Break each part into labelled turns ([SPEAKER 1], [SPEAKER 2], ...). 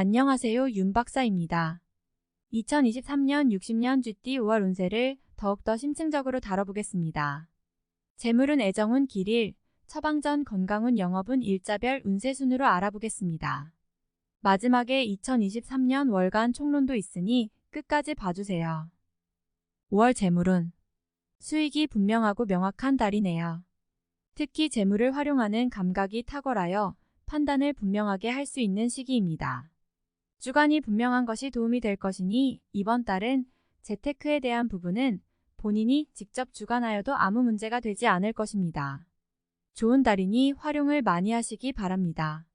[SPEAKER 1] 안녕하세요. 윤 박사입니다. 2023년 60년 GT 5월 운세를 더욱더 심층적으로 다뤄보겠습니다. 재물은 애정운 길일, 처방전 건강운 영업은 일자별 운세 순으로 알아보겠습니다. 마지막에 2023년 월간 총론도 있으니 끝까지 봐주세요. 5월 재물운 수익이 분명하고 명확한 달이네요. 특히 재물을 활용하는 감각이 탁월하여 판단을 분명하게 할 수 있는 시기입니다. 주관이 분명한 것이 도움이 될 것이니 이번 달은 재테크에 대한 부분은 본인이 직접 주관하여도 아무 문제가 되지 않을 것입니다. 좋은 달이니 활용을 많이 하시기 바랍니다.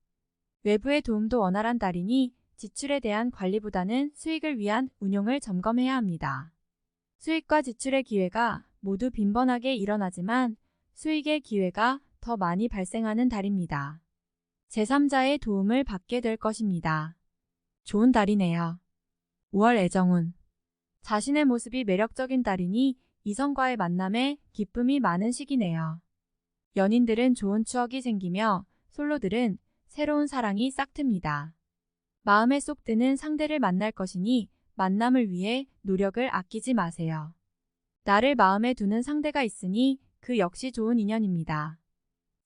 [SPEAKER 1] 외부의 도움도 원활한 달이니 지출에 대한 관리보다는 수익을 위한 운용을 점검해야 합니다. 수익과 지출의 기회가 모두 빈번하게 일어나지만 수익의 기회가 더 많이 발생하는 달입니다. 제3자의 도움을 받게 될 것입니다. 좋은 달이네요. 5월 애정운 자신의 모습이 매력적인 달이니 이성과의 만남에 기쁨이 많은 시기네요. 연인들은 좋은 추억이 생기며 솔로들은 새로운 사랑이 싹틉니다. 마음에 쏙 드는 상대를 만날 것이니 만남을 위해 노력을 아끼지 마세요. 나를 마음에 두는 상대가 있으니 그 역시 좋은 인연입니다.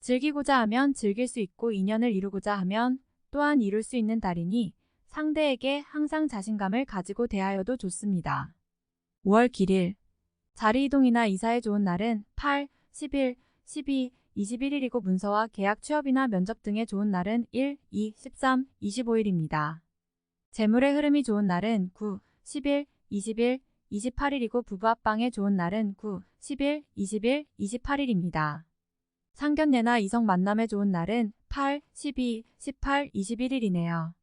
[SPEAKER 1] 즐기고자 하면 즐길 수 있고 인연을 이루고자 하면 또한 이룰 수 있는 달이니 상대에게 항상 자신감을 가지고 대하여도 좋습니다. 5월 길일 자리 이동이나 이사에 좋은 날은 8, 11, 12, 21일이고 문서와 계약 취업이나 면접 등에 좋은 날은 1, 2, 13, 25일입니다. 재물의 흐름이 좋은 날은 9, 11, 20일, 28일이고 부부 합방에 좋은 날은 9, 10일, 20일, 28일입니다. 상견례나 이성 만남에 좋은 날은 8, 12, 18, 21일이네요.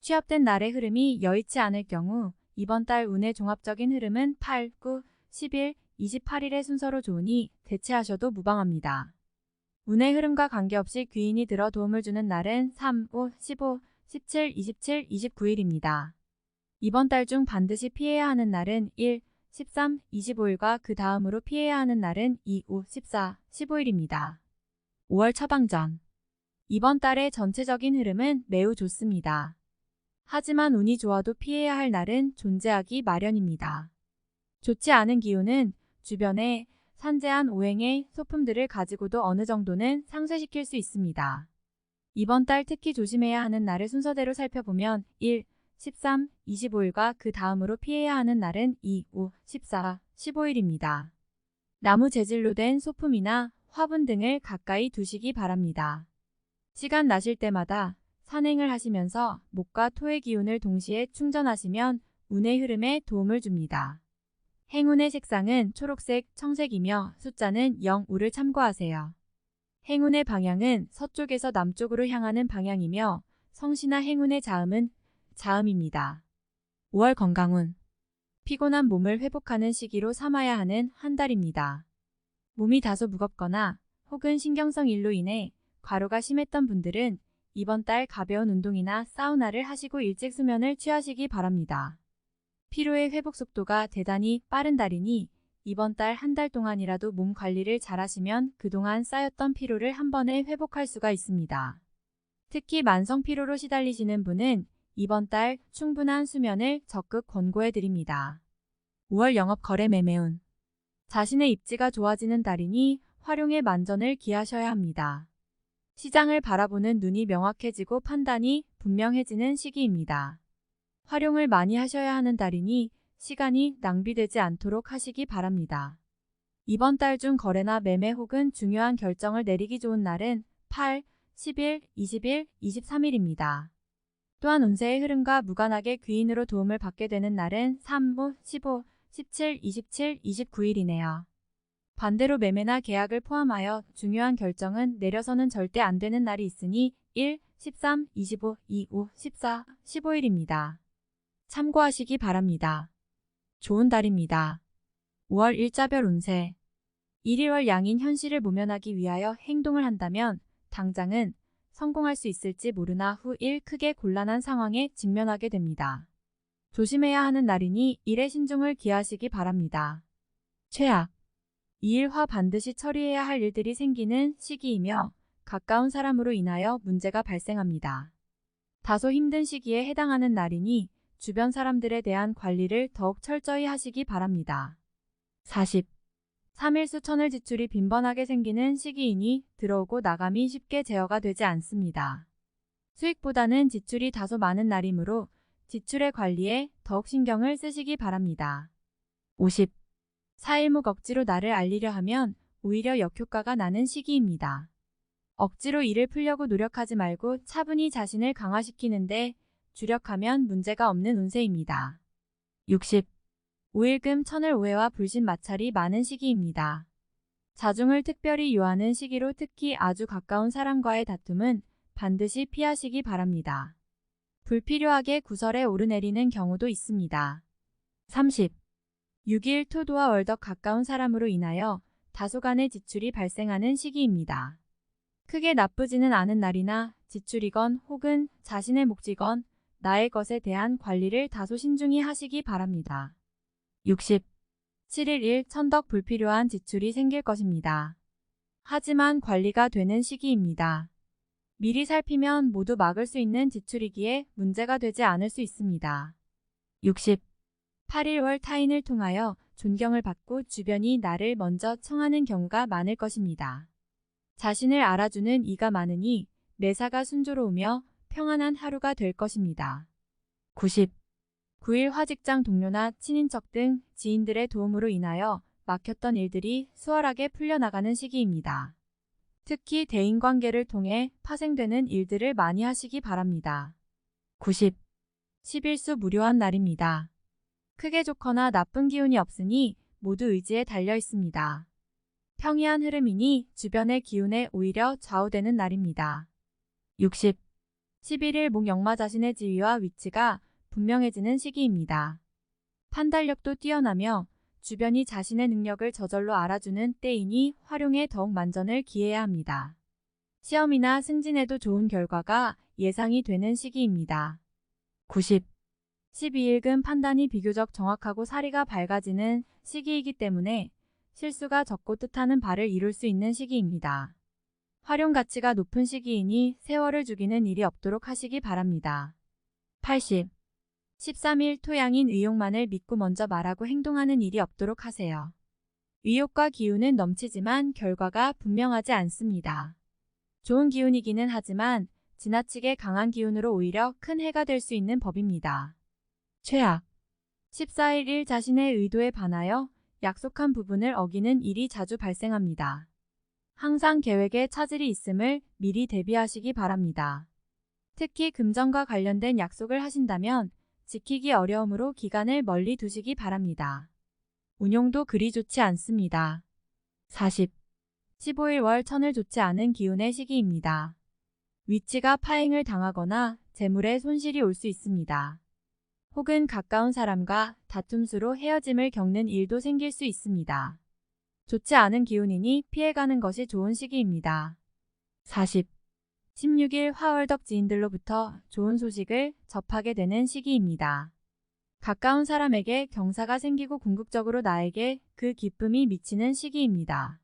[SPEAKER 1] 취업된 날의 흐름이 여의치 않을 경우 이번 달 운의 종합적인 흐름은 8, 9, 10일, 28일의 순서로 좋으니 대체하셔도 무방합니다. 운의 흐름과 관계없이 귀인이 들어 도움을 주는 날은 3, 5, 15, 17, 27, 29일입니다. 이번 달 중 반드시 피해야 하는 날은 1, 13, 25일과 그 다음으로 피해야 하는 날은 2, 5, 14, 15일입니다. 5월 처방전 이번 달의 전체적인 흐름은 매우 좋습니다. 하지만 운이 좋아도 피해야 할 날은 존재하기 마련입니다. 좋지 않은 기운은 주변에 산재한 오행의 소품들을 가지고도 어느 정도는 상쇄시킬 수 있습니다. 이번 달 특히 조심해야 하는 날을 순서대로 살펴보면 1, 13, 25일과 그 다음으로 피해야 하는 날은 2, 5, 14, 15일입니다. 나무 재질로 된 소품이나 화분 등을 가까이 두시기 바랍니다. 시간 나실 때마다 산행을 하시면서 목과 토의 기운을 동시에 충전하시면 운의 흐름에 도움을 줍니다. 행운의 색상은 초록색, 청색이며 숫자는 0, 5를 참고하세요. 행운의 방향은 서쪽에서 남쪽으로 향하는 방향이며 성시나 행운의 자음은 자음입니다. 5월 건강운 피곤한 몸을 회복하는 시기로 삼아야 하는 한 달입니다. 몸이 다소 무겁거나 혹은 신경성 일로 인해 과로가 심했던 분들은 이번 달 가벼운 운동이나 사우나를 하시고 일찍 수면을 취하시기 바랍니다. 피로의 회복 속도가 대단히 빠른 달이니 이번 달 한 달 동안이라도 몸 관리를 잘 하시면 그동안 쌓였던 피로를 한 번에 회복할 수가 있습니다. 특히 만성 피로로 시달리시는 분은 이번 달 충분한 수면을 적극 권고해 드립니다. 5월 영업 거래 매매운 자신의 입지가 좋아지는 달이니 활용의 만전을 기하셔야 합니다. 시장을 바라보는 눈이 명확해지고 판단이 분명해지는 시기입니다. 활용을 많이 하셔야 하는 달이니 시간이 낭비되지 않도록 하시기 바랍니다. 이번 달 중 거래나 매매 혹은 중요한 결정을 내리기 좋은 날은 8, 10일, 20일, 23일입니다. 또한 운세의 흐름과 무관하게 귀인으로 도움을 받게 되는 날은 3, 5, 15, 17, 27, 29일이네요. 반대로 매매나 계약을 포함하여 중요한 결정은 내려서는 절대 안 되는 날이 있으니 1, 13, 25, 25, 14, 15일입니다. 참고하시기 바랍니다. 좋은 달입니다. 5월 일자별 운세 1월 양인 현실을 모면하기 위하여 행동을 한다면 당장은 성공할 수 있을지 모르나 후 일 크게 곤란한 상황에 직면하게 됩니다. 조심해야 하는 날이니 일에 신중을 기하시기 바랍니다. 최악 이 일화 반드시 처리해야 할 일들이 생기는 시기이며 가까운 사람으로 인하여 문제가 발생합니다. 다소 힘든 시기에 해당하는 날이니 주변 사람들에 대한 관리를 더욱 철저히 하시기 바랍니다. 40. 3일 수 천을 지출이 빈번하게 생기는 시기이니 들어오고 나감이 쉽게 제어가 되지 않습니다. 수익보다는 지출이 다소 많은 날이므로 지출의 관리에 더욱 신경을 쓰시기 바랍니다. 50. 4일목 억지로 나를 알리려 하면 오히려 역효과가 나는 시기입니다. 억지로 일을 풀려고 노력하지 말고 차분히 자신을 강화시키는데 주력하면 문제가 없는 운세입니다. 60. 5일금 천을 오해와 불신 마찰이 많은 시기입니다. 자중을 특별히 요하는 시기로 특히 아주 가까운 사람과의 다툼은 반드시 피하시기 바랍니다. 불필요하게 구설에 오르내리는 경우도 있습니다. 30. 6일 토도와 월덕 가까운 사람으로 인하여 다소간의 지출이 발생하는 시기입니다. 크게 나쁘지는 않은 날이나 지출이건 혹은 자신의 몫이건 나의 것에 대한 관리를 다소 신중히 하시기 바랍니다. 60. 7일 1 천덕 불필요한 지출이 생길 것입니다. 하지만 관리가 되는 시기입니다. 미리 살피면 모두 막을 수 있는 지출이기에 문제가 되지 않을 수 있습니다. 60. 8일 월 타인을 통하여 존경을 받고 주변이 나를 먼저 청하는 경우가 많을 것입니다. 자신을 알아주는 이가 많으니 매사가 순조로우며 평안한 하루가 될 것입니다. 90. 9일 화직장 동료나 친인척 등 지인들의 도움으로 인하여 막혔던 일들이 수월하게 풀려나가는 시기입니다. 특히 대인관계를 통해 파생되는 일들을 많이 하시기 바랍니다. 90. 11수 무료한 날입니다. 크게 좋거나 나쁜 기운이 없으니 모두 의지에 달려 있습니다. 평이한 흐름이니 주변의 기운에 오히려 좌우되는 날입니다. 60. 11일 목역마 자신의 지위와 위치가 분명해지는 시기입니다. 판단력도 뛰어나며 주변이 자신의 능력을 저절로 알아주는 때이니 활용에 더욱 만전을 기해야 합니다. 시험이나 승진에도 좋은 결과가 예상이 되는 시기입니다. 90. 12일금 판단이 비교적 정확하고 사리가 밝아지는 시기이기 때문에 실수가 적고 뜻하는 바를 이룰 수 있는 시기입니다. 활용 가치가 높은 시기이니 세월을 죽이는 일이 없도록 하시기 바랍니다. 80. 13일 토양인 의욕만을 믿고 먼저 말하고 행동하는 일이 없도록 하세요. 의욕과 기운은 넘치지만 결과가 분명하지 않습니다. 좋은 기운이기는 하지만 지나치게 강한 기운으로 오히려 큰 해가 될 수 있는 법입니다. 최악 14일 일 자신의 의도에 반하여 약속한 부분을 어기는 일이 자주 발생합니다. 항상 계획에 차질이 있음을 미리 대비하시기 바랍니다. 특히 금전과 관련된 약속을 하신다면 지키기 어려움으로 기간을 멀리 두시기 바랍니다. 운용도 그리 좋지 않습니다. 40. 15일 월 천을 좋지 않은 기운의 시기입니다. 위치가 파행을 당하거나 재물에 손실이 올 수 있습니다. 혹은 가까운 사람과 다툼수로 헤어짐을 겪는 일도 생길 수 있습니다. 좋지 않은 기운이니 피해가는 것이 좋은 시기입니다. 40. 16일 화월덕 지인들로부터 좋은 소식을 접하게 되는 시기입니다. 가까운 사람에게 경사가 생기고 궁극적으로 나에게 그 기쁨이 미치는 시기입니다.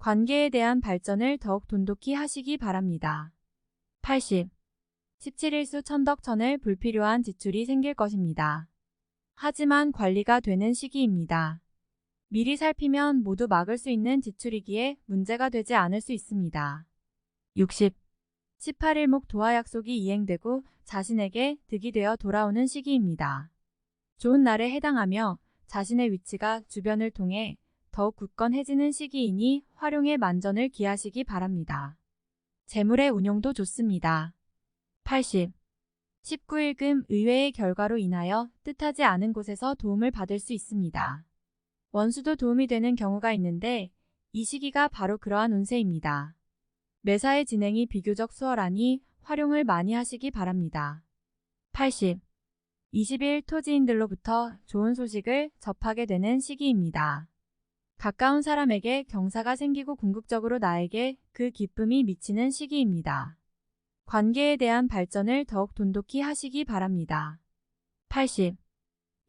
[SPEAKER 1] 관계에 대한 발전을 더욱 돈독히 하시기 바랍니다. 80. 17일 수 천덕천을 불필요한 지출이 생길 것입니다. 하지만 관리가 되는 시기입니다. 미리 살피면 모두 막을 수 있는 지출이기에 문제가 되지 않을 수 있습니다. 60. 18일 목 도화 약속이 이행되고 자신에게 득이 되어 돌아오는 시기입니다. 좋은 날에 해당하며 자신의 위치가 주변을 통해 더욱 굳건해지는 시기이니 활용에 만전을 기하시기 바랍니다. 재물의 운용도 좋습니다. 80. 19일 금 의외의 결과로 인하여 뜻하지 않은 곳에서 도움을 받을 수 있습니다. 원수도 도움이 되는 경우가 있는데 이 시기가 바로 그러한 운세입니다. 매사의 진행이 비교적 수월하니 활용을 많이 하시기 바랍니다. 80. 20일 토지인들로부터 좋은 소식을 접하게 되는 시기입니다. 가까운 사람에게 경사가 생기고 궁극적으로 나에게 그 기쁨이 미치는 시기입니다. 관계에 대한 발전을 더욱 돈독히 하시기 바랍니다. 80.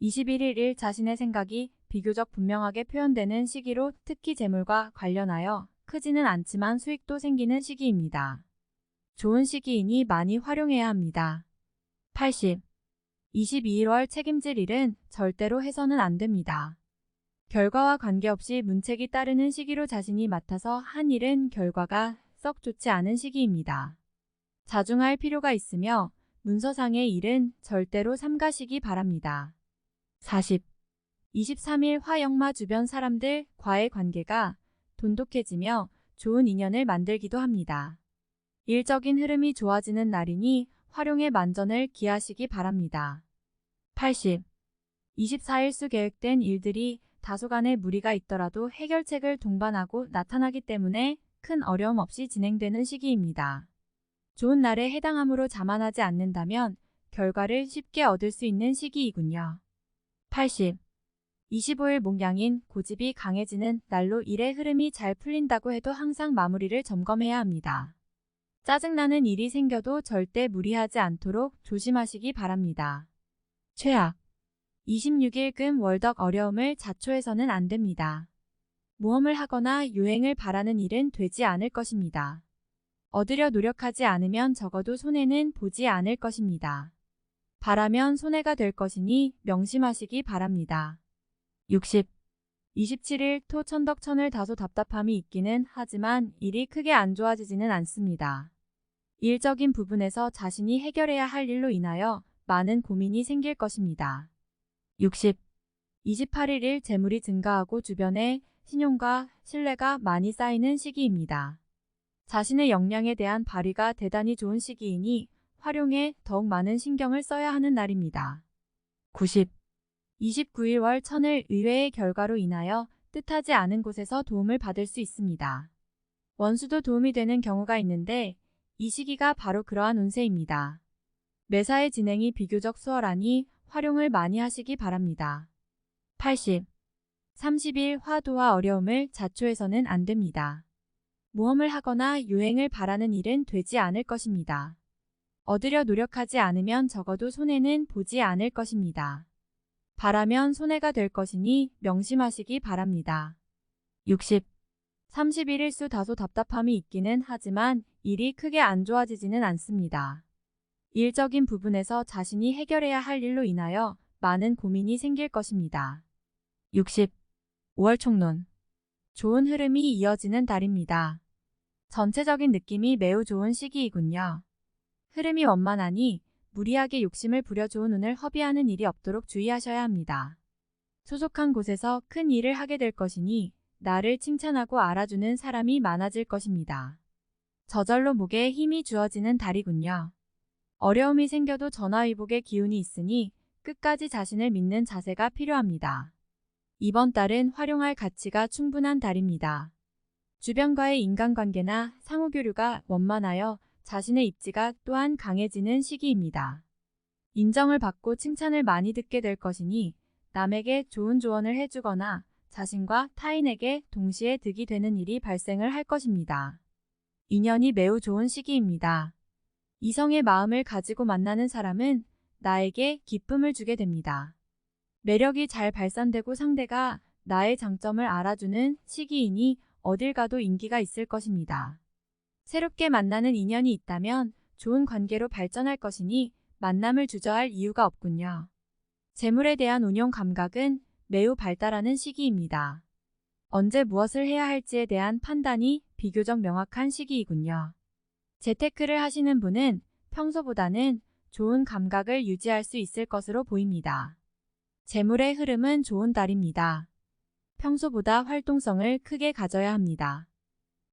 [SPEAKER 1] 21일 일 자신의 생각이 비교적 분명하게 표현되는 시기로 특히 재물과 관련하여 크지는 않지만 수익도 생기는 시기입니다. 좋은 시기이니 많이 활용해야 합니다. 80. 22월 책임질 일은 절대로 해서는 안 됩니다. 결과와 관계없이 문책이 따르는 시기로 자신이 맡아서 한 일은 결과가 썩 좋지 않은 시기입니다. 자중할 필요가 있으며 문서상의 일은 절대로 삼가시기 바랍니다. 40. 23일 화영마 주변 사람들과의 관계가 돈독해지며 좋은 인연을 만들기도 합니다. 일적인 흐름이 좋아지는 날이니 활용의 만전을 기하시기 바랍니다. 80. 24일 수 계획된 일들이 다소간의 무리가 있더라도 해결책을 동반하고 나타나기 때문에 큰 어려움 없이 진행되는 시기입니다. 좋은 날에 해당함으로 자만하지 않는다면 결과를 쉽게 얻을 수 있는 시기이군요. 80. 25일 목양인 고집이 강해지는 날로 일의 흐름이 잘 풀린다고 해도 항상 마무리를 점검해야 합니다. 짜증나는 일이 생겨도 절대 무리하지 않도록 조심하시기 바랍니다. 최악 26일 금 월덕 어려움을 자초해서는 안 됩니다. 모험을 하거나 유행을 바라는 일은 되지 않을 것입니다. 얻으려 노력하지 않으면 적어도 손해는 보지 않을 것입니다. 바라면 손해가 될 것이니 명심하시기 바랍니다. 60. 27일 토 천덕천을 다소 답답함이 있기는 하지만 일이 크게 안 좋아지지는 않습니다. 일적인 부분에서 자신이 해결해야 할 일로 인하여 많은 고민이 생길 것입니다. 60. 28일 재물이 증가하고 주변에 신용과 신뢰가 많이 쌓이는 시기입니다. 자신의 역량에 대한 발휘가 대단히 좋은 시기이니 활용에 더욱 많은 신경을 써야 하는 날입니다. 90. 29일 월 천을 의외의 결과로 인하여 뜻하지 않은 곳에서 도움을 받을 수 있습니다. 원수도 도움이 되는 경우가 있는데 이 시기가 바로 그러한 운세입니다. 매사의 진행이 비교적 수월하니 활용을 많이 하시기 바랍니다. 80. 30일 화도와 어려움을 자초해서는 안 됩니다. 모험을 하거나 유행을 바라는 일은 되지 않을 것입니다. 얻으려 노력하지 않으면 적어도 손해는 보지 않을 것입니다. 바라면 손해가 될 것이니 명심하시기 바랍니다. 60. 31일 수 다소 답답함이 있기는 하지만 일이 크게 안 좋아지지는 않습니다. 일적인 부분에서 자신이 해결해야 할 일로 인하여 많은 고민이 생길 것입니다. 60. 5월 총론 좋은 흐름이 이어지는 달입니다. 전체적인 느낌이 매우 좋은 시기이군요. 흐름이 원만하니 무리하게 욕심을 부려 좋은 운을 허비하는 일이 없도록 주의하셔야 합니다. 소속한 곳에서 큰 일을 하게 될 것이니 나를 칭찬하고 알아주는 사람이 많아질 것입니다. 저절로 목에 힘이 주어지는 달이군요. 어려움이 생겨도 전화위복의 기운이 있으니 끝까지 자신을 믿는 자세가 필요합니다. 이번 달은 활용할 가치가 충분한 달입니다. 주변과의 인간관계나 상호교류가 원만하여 자신의 입지가 또한 강해지는 시기입니다. 인정을 받고 칭찬을 많이 듣게 될 것이니 남에게 좋은 조언을 해주거나 자신과 타인에게 동시에 득이 되는 일이 발생을 할 것입니다. 인연이 매우 좋은 시기입니다. 이성의 마음을 가지고 만나는 사람은 나에게 기쁨을 주게 됩니다. 매력이 잘 발산되고 상대가 나의 장점을 알아주는 시기이니 어딜 가도 인기가 있을 것입니다. 새롭게 만나는 인연이 있다면 좋은 관계로 발전할 것이니 만남을 주저할 이유가 없군요. 재물에 대한 운용 감각은 매우 발달하는 시기입니다. 언제 무엇을 해야 할지에 대한 판단이 비교적 명확한 시기이군요. 재테크를 하시는 분은 평소보다는 좋은 감각을 유지할 수 있을 것으로 보입니다. 재물의 흐름은 좋은 달입니다. 평소보다 활동성을 크게 가져야 합니다.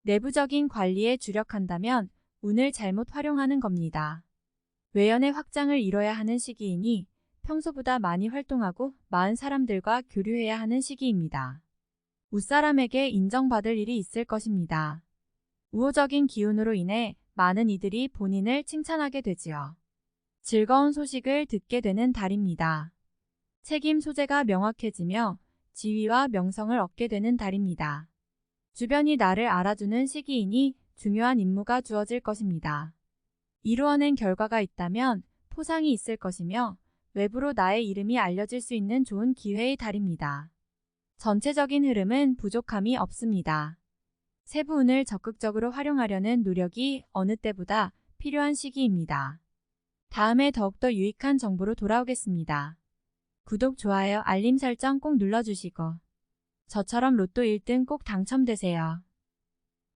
[SPEAKER 1] 내부적인 관리에 주력한다면 운을 잘못 활용하는 겁니다. 외연의 확장을 이뤄야 하는 시기이니 평소보다 많이 활동하고 많은 사람들과 교류해야 하는 시기입니다. 웃사람에게 인정받을 일이 있을 것입니다. 우호적인 기운으로 인해 많은 이들이 본인을 칭찬하게 되지요. 즐거운 소식을 듣게 되는 달입니다. 책임 소재가 명확해지며 지위와 명성을 얻게 되는 달입니다. 주변이 나를 알아주는 시기이니 중요한 임무가 주어질 것입니다. 이루어낸 결과가 있다면 포상이 있을 것이며 외부로 나의 이름이 알려질 수 있는 좋은 기회의 달입니다. 전체적인 흐름은 부족함이 없습니다. 세부 운을 적극적으로 활용하려는 노력이 어느 때보다 필요한 시기입니다. 다음에 더욱더 유익한 정보로 돌아오겠습니다. 구독, 좋아요, 알림 설정 꼭 눌러주시고 저처럼 로또 1등 꼭 당첨되세요.